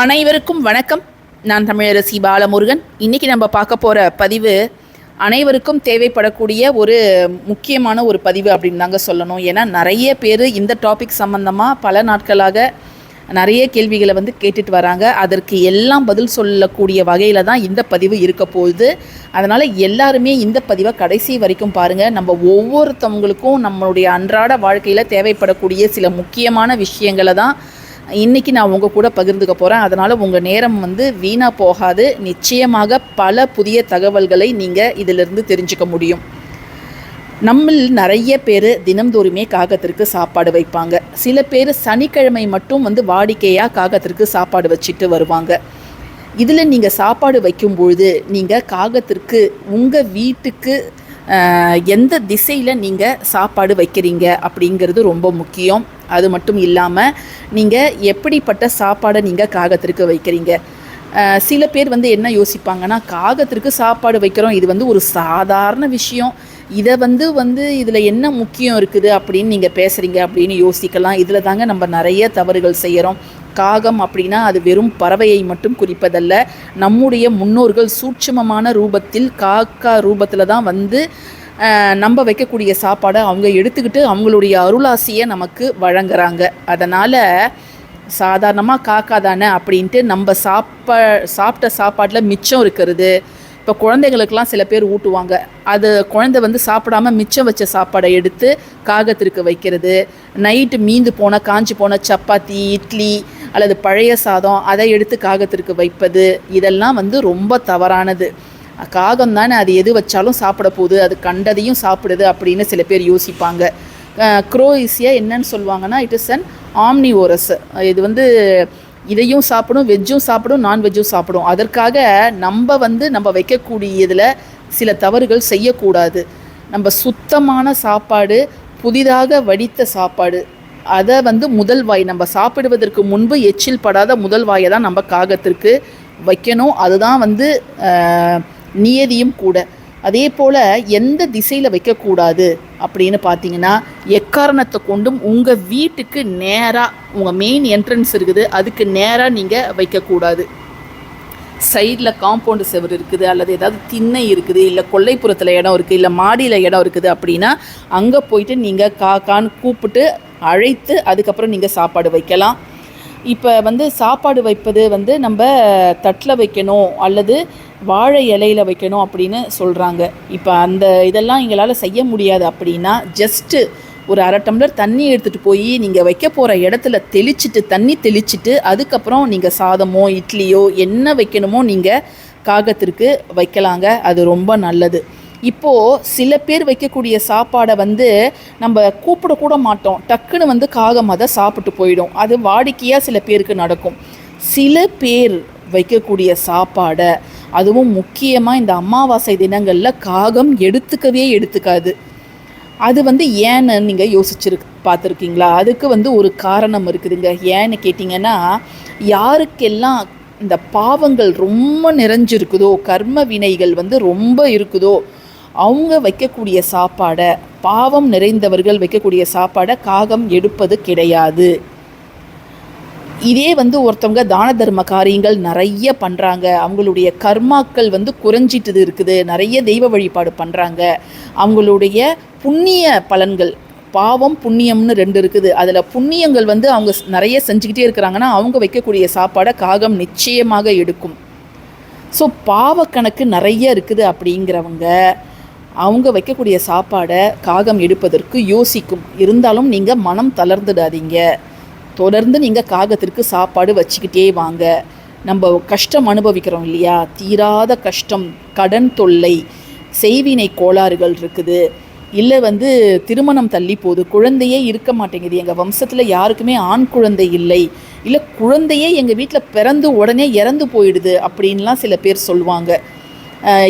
அனைவருக்கும் வணக்கம். நான் தமிழரசி பாலமுருகன். இன்றைக்கி நம்ம பார்க்க போகிற பதிவு அனைவருக்கும் தேவைப்படக்கூடிய ஒரு முக்கியமான ஒரு பதிவு அப்படின்னு தாங்க சொல்லணும். ஏன்னா நிறைய பேர் இந்த டாபிக் சம்மந்தமாக பல நாட்களாக நிறைய கேள்விகளை வந்து கேட்டுட்டு வராங்க. அதற்கு எல்லாம் பதில் சொல்லக்கூடிய வகையில் தான் இந்த பதிவு இருக்க போகுது. அதனால் எல்லாருமே இந்த பதிவை கடைசி வரைக்கும் பாருங்கள் நம்ம ஒவ்வொருத்தவங்களுக்கும் நம்மளுடைய அன்றாட வாழ்க்கையில் தேவைப்படக்கூடிய சில முக்கியமான விஷயங்களை தான் இன்றைக்கி நான் உங்கள் கூட பகிர்ந்துக்க போகிறேன் அதனால் உங்கள் நேரம் வந்து வீணாக போகாது. நிச்சயமாக பல புதிய தகவல்களை நீங்கள் இதிலிருந்து தெரிஞ்சுக்க முடியும். நம்மில் நிறைய பேர் தினம்தோறுமே காகத்திற்கு சாப்பாடு வைப்பாங்க. சில பேர் சனிக்கிழமை மட்டும் வந்து வாடிக்கையாக காகத்திற்கு சாப்பாடு வச்சுட்டு வருவாங்க. இதில் நீங்கள் சாப்பாடு வைக்கும்பொழுது நீங்கள் காகத்திற்கு உங்கள் வீட்டுக்கு எந்த திசையில் நீங்கள் சாப்பாடு வைக்கிறீங்க அப்படிங்கிறது ரொம்ப முக்கியம். அது மட்டும் இல்லாமல் நீங்கள் எப்படிப்பட்ட சாப்பாடை நீங்கள் காகத்திற்கு வைக்கிறீங்க? சில பேர் வந்து என்ன யோசிப்பாங்கன்னா காகத்திற்கு சாப்பாடு வைக்கிறோம் இது வந்து ஒரு சாதாரண விஷயம். இதை வந்து வந்து இதில் என்ன முக்கியம் இருக்குது அப்படின்னு நீங்கள் பேசுகிறீங்க அப்படின்னு யோசிக்கலாம். இதில் தாங்க நம்ம நிறைய தவறுகள் செய்கிறோம் காகம் அப்படின்னா அது வெறும் பறவையை மட்டும் குறிப்பதல்ல நம்முடைய முன்னோர்கள் சூட்சமமான ரூபத்தில் காக்கா ரூபத்தில் தான் வந்து நம்ப வைக்கக்கூடிய சாப்பாடை அவங்க எடுத்துக்கிட்டு அவங்களுடைய அருளாசியை நமக்கு வழங்குறாங்க. அதனால் சாதாரணமாக காக்கா தானே அப்படின்ட்டு நம்ம சாப்பா சாப்பிட்ட சாப்பாட்டில் மிச்சம் இருக்கிறது. இப்போ குழந்தைகளுக்கெல்லாம் சில பேர் ஊட்டுவாங்க. அது குழந்தை வந்து சாப்பிடாம மிச்சம் வச்ச சாப்பாடை எடுத்து காகத்திற்கு வைக்கிறது. நைட்டு மீந்து போன காஞ்சி போன சப்பாத்தி இட்லி அல்லது பழைய சாதம் அதை எடுத்து காகத்திற்கு வைப்பது இதெல்லாம் வந்து ரொம்ப தவறானது. காகம் தானே அது எது வச்சாலும் சாப்பிட போகுது அது கண்டதையும் சாப்பிடுது அப்படின்னு சில பேர் யோசிப்பாங்க. க்ரோ ஈஸியாக என்னன்னு சொல்லுவாங்கன்னா it is an omnivorous இது வந்து இதையும் சாப்பிடும் வெஜ்ஜும் சாப்பிடும் நான்வெஜ்ஜும் சாப்பிடும். அதற்காக நம்ம வந்து நம்ம வைக்கக்கூடியதில் சில தவறுகள் செய்யக்கூடாது. நம்ம சுத்தமான சாப்பாடு புதிதாக வடித்த சாப்பாடு அதை வந்து முதல் வாய் நம்ம சாப்பிடுவதற்கு முன்பு எச்சில் படாத முதல் வாயை தான் நம்ம காகத்திற்கு வைக்கணும். அதுதான் வந்து நியதியும் கூட. அதே போல் எந்த திசையில் வைக்கக்கூடாது அப்படின்னு பார்த்தீங்கன்னா எக்காரணத்தை கொண்டும் உங்கள் வீட்டுக்கு நேராக உங்கள் மெயின் என்ட்ரன்ஸ் இருக்குது அதுக்கு நேராக நீங்கள் வைக்கக்கூடாது. சைடில் காம்பவுண்டு செவர் இருக்குது அல்லது ஏதாவது திண்ணை இருக்குது இல்லை கொல்லைப்புறத்தில் இடம் இருக்குது இல்லை மாடியில் இடம் இருக்குது அப்படின்னா அங்கே போயிட்டு நீங்கள் காக்கான்னு கூப்பிட்டு அழைத்து அதுக்கப்புறம் நீங்கள் சாப்பாடு வைக்கலாம். இப்போ வந்து சாப்பாடு வைப்பது வந்து நம்ம தட்டில் வைக்கணும் அல்லது வாழை இலையில் வைக்கணும் அப்படின்னு சொல்கிறாங்க இப்போ அந்த இதெல்லாம் எங்களால் செய்ய முடியாது அப்படின்னா ஜஸ்ட்டு ஒரு அரை டம்ளர் தண்ணி எடுத்துகிட்டு போய் நீங்கள் வைக்க போகிற இடத்துல தெளிச்சிட்டு தண்ணி தெளிச்சிட்டு அதுக்கப்புறம் நீங்கள் சாதமோ இட்லியோ என்ன வைக்கணுமோ நீங்கள் காகத்திற்கு வைக்கலாங்க. அது ரொம்ப நல்லது. இப்போது சில பேர் வைக்கக்கூடிய சாப்பாடை வந்து நம்ம கூப்பிடக்கூட மாட்டோம். டக்குன்னு வந்து காகம் அதை சாப்பிட்டு போயிடும். அது வாடிக்கையாக சில பேருக்கு நடக்கும். சில பேர் வைக்கக்கூடிய சாப்பாடை அதுவும் முக்கியமாக இந்த அமாவாசை தினங்களில் காகம் எடுத்துக்கவே எடுத்துக்காது. அது வந்து ஏன்னு நீங்கள் யோசிச்சிரு பார்த்துருக்கீங்களா? அதுக்கு வந்து ஒரு காரணம் இருக்குதுங்க. ஏன்னு கேட்டிங்கன்னா யாருக்கெல்லாம் இந்த பாவங்கள் ரொம்ப நிறைஞ்சிருக்குதோ கர்ம வினைகள் வந்து ரொம்ப இருக்குதோ அவங்க வைக்கக்கூடிய சாப்பாடை பாவம் நிறைந்தவர்கள் வைக்கக்கூடிய சாப்பாடை காகம் எடுப்பது கிடையாது. இதே வந்து ஒருத்தவங்க தான தர்ம காரியங்கள் நிறைய பண்ணுறாங்க அவங்களுடைய கர்மாக்கள் வந்து குறைஞ்சிட்டு இருக்குது. நிறைய தெய்வ வழிபாடு பண்ணுறாங்க அவங்களுடைய புண்ணிய பலன்கள் பாவம் புண்ணியம்னு ரெண்டு இருக்குது. அதில் புண்ணியங்கள் வந்து அவங்க நிறைய செஞ்சுக்கிட்டே இருக்கிறாங்கன்னா அவங்க வைக்கக்கூடிய சாப்பாடை காகம் நிச்சயமாக எடுக்கும். ஸோ பாவக்கணக்கு நிறைய இருக்குது அப்படிங்கிறவங்க அவங்க வைக்கக்கூடிய சாப்பாடை காகம் எடுப்பதற்கு யோசிக்கும். இருந்தாலும் நீங்கள் மனம் தளர்ந்துடாதீங்க. தொடர்ந்து நீங்கள் காகத்திற்கு சாப்பாடு வச்சுக்கிட்டே வாங்க. நம்ம கஷ்டம் அனுபவிக்கிறோம் இல்லையா? தீராத கஷ்டம் கடன் தொல்லை செய்வினை கோளாறுகள் இருக்குது. இல்லை வந்து திருமணம் தள்ளி போகுது. குழந்தையே இருக்க மாட்டேங்குது. எங்கள் வம்சத்தில் யாருக்குமே ஆண் குழந்தை இல்லை. இல்லை குழந்தையே எங்கள் வீட்டில் பிறந்து உடனே இறந்து போயிடுது அப்படின்லாம் சில பேர் சொல்லுவாங்க.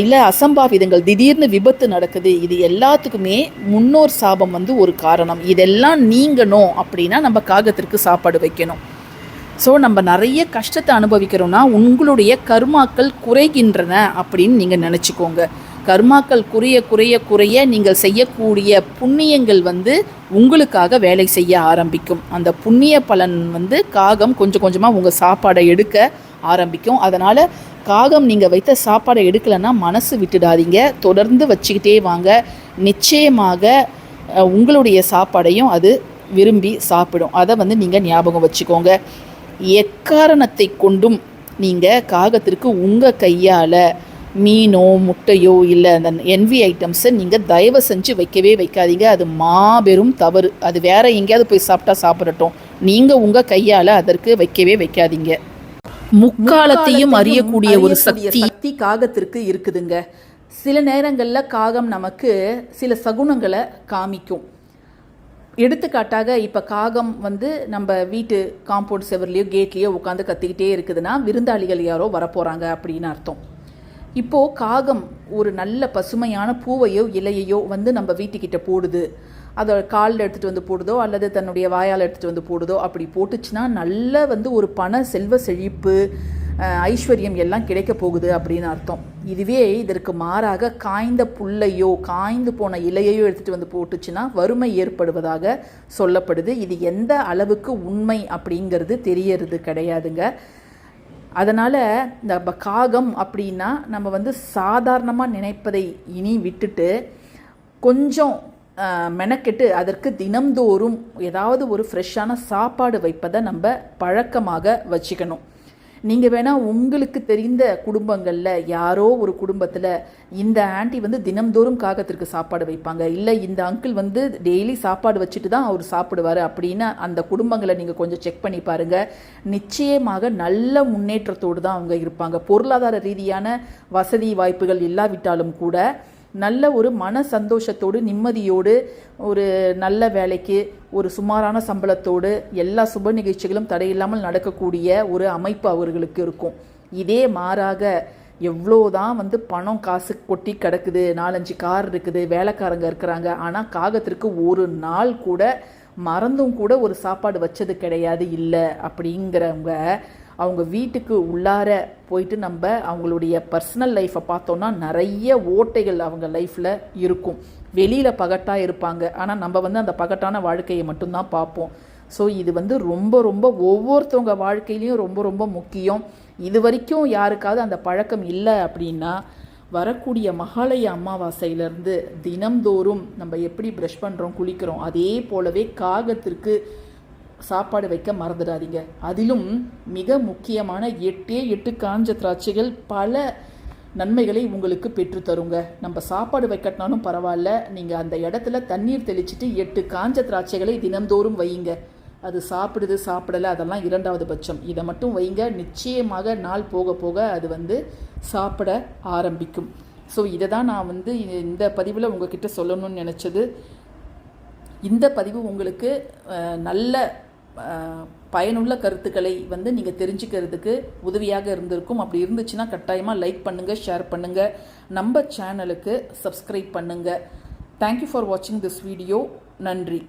இல்லை அசம்பாவிதங்கள். திடீர்னு விபத்து நடக்குது. இது எல்லாத்துக்குமே முன்னோர் சாபம் வந்து ஒரு காரணம். இதெல்லாம் நீங்கணும் அப்படின்னா நம்ம காகத்திற்கு சாப்பாடு வைக்கணும். ஸோ நம்ம நிறைய கஷ்டத்தை அனுபவிக்கிறோம்னா உங்களுடைய கர்மாக்கள் குறைகின்றன அப்படின்னு நீங்கள் நினச்சிக்கோங்க. கர்மாக்கள் குறைய குறைய குறைய நீங்கள் செய்யக்கூடிய புண்ணியங்கள் வந்து உங்களுக்காக வேலை செய்ய ஆரம்பிக்கும். அந்த புண்ணிய பலன் வந்து காகம் கொஞ்சம் கொஞ்சமாக உங்கள் சாப்பாடை எடுக்க ஆரம்பிக்கும். அதனால் காகம் நீங்கள் வைத்த சாப்பாடை எடுக்கலைன்னா மனசு விட்டுடாதீங்க. தொடர்ந்து வச்சுக்கிட்டே வாங்க. நிச்சயமாக உங்களுடைய சாப்பாடையும் அது விரும்பி சாப்பிடும். அதை வந்து நீங்கள் ஞாபகம் வச்சுக்கோங்க. எக்காரணத்தை கொண்டும் நீங்கள் காகத்திற்கு உங்கள் கையால் மீனோ முட்டையோ இல்லை அந்த என்வி ஐட்டம்ஸை நீங்கள் தயவு செஞ்சு வைக்கவே வைக்காதீங்க. அது மாபெரும் தவறு. அது வேற எங்கேயாவது போய் சாப்பிட்டா சாப்பிடட்டும். நீங்கள் உங்கள் கையால் அதற்கு வைக்கவே வைக்காதீங்க. முக்காலத்தையும் அறியக்கூடிய ஒரு சக்தி. சக்தி காகத்திற்கு இருக்குதுங்க. சில நேரங்களில் காகம் நமக்கு சில சகுனங்களை காமிக்கும். எடுத்துக்காட்டாக இப்போ காகம் வந்து நம்ம வீட்டு காம்பவுண்ட் செவர்லேயோ கேட்லேயோ உட்காந்து கத்திக்கிட்டே இருக்குதுன்னா விருந்தாளிகள் யாரோ வரப்போகிறாங்க அப்படின்னு அர்த்தம். இப்போது காகம் ஒரு நல்ல பசுமையான பூவையோ இலையையோ வந்து நம்ம வீட்டுக்கிட்ட போடுது. அதை காலில் எடுத்துகிட்டு வந்து போடுதோ அல்லது தன்னுடைய வாயால் எடுத்துகிட்டு வந்து போடுதோ அப்படி போட்டுச்சுன்னா நல்ல வந்து ஒரு பண செல்வ செழிப்பு ஐஸ்வர்யம் எல்லாம் கிடைக்க போகுது அப்படின்னு அர்த்தம். இதுவே இதற்கு மாறாக காய்ந்த புல்லையோ காய்ந்து போன இலையையோ எடுத்துகிட்டு வந்து போட்டுச்சுன்னா வறுமை ஏற்படுவதாக சொல்லப்படுது. இது எந்த அளவுக்கு உண்மை அப்படிங்கிறது தெரியறது கிடையாதுங்க. அதனால் இந்த காகம் அப்படின்னா நம்ம வந்து சாதாரணமாக நினைப்பதை இனி விட்டுட்டு கொஞ்சம் மெனக்கெட்டு அதற்கு தினம்தோறும் ஏதாவது ஒரு ஃப்ரெஷ்ஷான சாப்பாடு வைப்பதை நம்ம பழக்கமாக வச்சுக்கணும். நீங்கள் வேணால் உங்களுக்கு தெரிந்த குடும்பங்களில் யாரோ ஒரு குடும்பத்தில் இந்த ஆண்டி வந்து தினம்தோறும் காகத்திற்கு சாப்பாடு வைப்பாங்க. இல்லை இந்த அங்கிள் வந்து டெய்லி சாப்பாடு வச்சுட்டு தான் அவர் சாப்பிடுவார் அப்படின்னு அந்த குடும்பங்களை நீங்கள் கொஞ்சம் செக் பண்ணி பாருங்கள் நிச்சயமாக நல்ல முன்னேற்றத்தோடு தான் அவங்க இருப்பாங்க. பொருளாதார ரீதியான வசதி வாய்ப்புகள் இல்லாவிட்டாலும் கூட நல்ல ஒரு மன சந்தோஷத்தோடு நிம்மதியோடு ஒரு நல்ல வேலைக்கு ஒரு சுமாரான சம்பளத்தோடு எல்லா சுப நிகழ்ச்சிகளும் தடையில்லாமல் நடக்கக்கூடிய ஒரு அமைப்பு அவர்களுக்கு இருக்கும். இதே மாறாக எவ்வளோதான் வந்து பணம் காசு கொட்டி கிடக்குது நாலஞ்சு கார் இருக்குது வேலைக்காரங்க இருக்கிறாங்க ஆனால் காகத்திற்கு ஒரு நாள் கூட மறந்தும் கூட ஒரு சாப்பாடு வச்சது கிடையாது இல்லை அப்படிங்கிறவங்க அவங்க வீட்டுக்கு உள்ளார போயிட்டு நம்ம அவங்களுடைய பர்சனல் லைஃப்பை பார்த்தோன்னா நிறைய ஓட்டைகள் அவங்க லைஃப்பில் இருக்கும். வெளியில் பகட்டாக இருப்பாங்க. ஆனால் நம்ம வந்து அந்த பகட்டான வாழ்க்கையை மட்டும்தான் பார்ப்போம். ஸோ இது வந்து ரொம்ப ரொம்ப ஒவ்வொருத்தவங்க வாழ்க்கையிலையும் ரொம்ப ரொம்ப முக்கியம். இது வரைக்கும் யாருக்காவது அந்த பழக்கம் இல்லை அப்படின்னா வரக்கூடிய மகாலய அமாவாசையிலேருந்து தினம்தோறும் நம்ம எப்படி ப்ரஷ் பண்ணுறோம் குளிக்கிறோம் அதே போலவே காகத்திற்கு சாப்பாடு வைக்க மறந்துடாதீங்க. அதிலும் மிக முக்கியமான எட்டே எட்டு காஞ்ச திராட்சைகள் பல நன்மைகளை உங்களுக்கு பெற்றுத்தருங்க நம்ம சாப்பாடு வைக்கட்டினாலும் பரவாயில்ல. நீங்கள் அந்த இடத்துல தண்ணீர் தெளிச்சிட்டு எட்டு காஞ்ச திராட்சைகளை தினந்தோறும் வையுங்க. அது சாப்பிடுது சாப்பிடலை அதெல்லாம் இரண்டாவது பட்சம். இதை மட்டும் வைங்க. நிச்சயமாக நாள் போக போக அது வந்து சாப்பிட ஆரம்பிக்கும். ஸோ இதை தான் நான் வந்து இந்த பதிவில் உங்ககிட்ட சொல்லணும்னு நினச்சது. இந்த பதிவு உங்களுக்கு நல்ல பயனுள்ள கருத்துக்களை வந்து நீங்கள் தெரிஞ்சுக்கிறதுக்கு உதவியாக இருந்திருக்கும். அப்படி இருந்துச்சுன்னா கட்டாயமாக லைக் பண்ணுங்கள் ஷேர் பண்ணுங்கள் நம்ம சேனலுக்கு சப்ஸ்கிரைப் பண்ணுங்கள் தேங்க்யூ ஃபார் வாட்சிங் திஸ் வீடியோ நன்றி.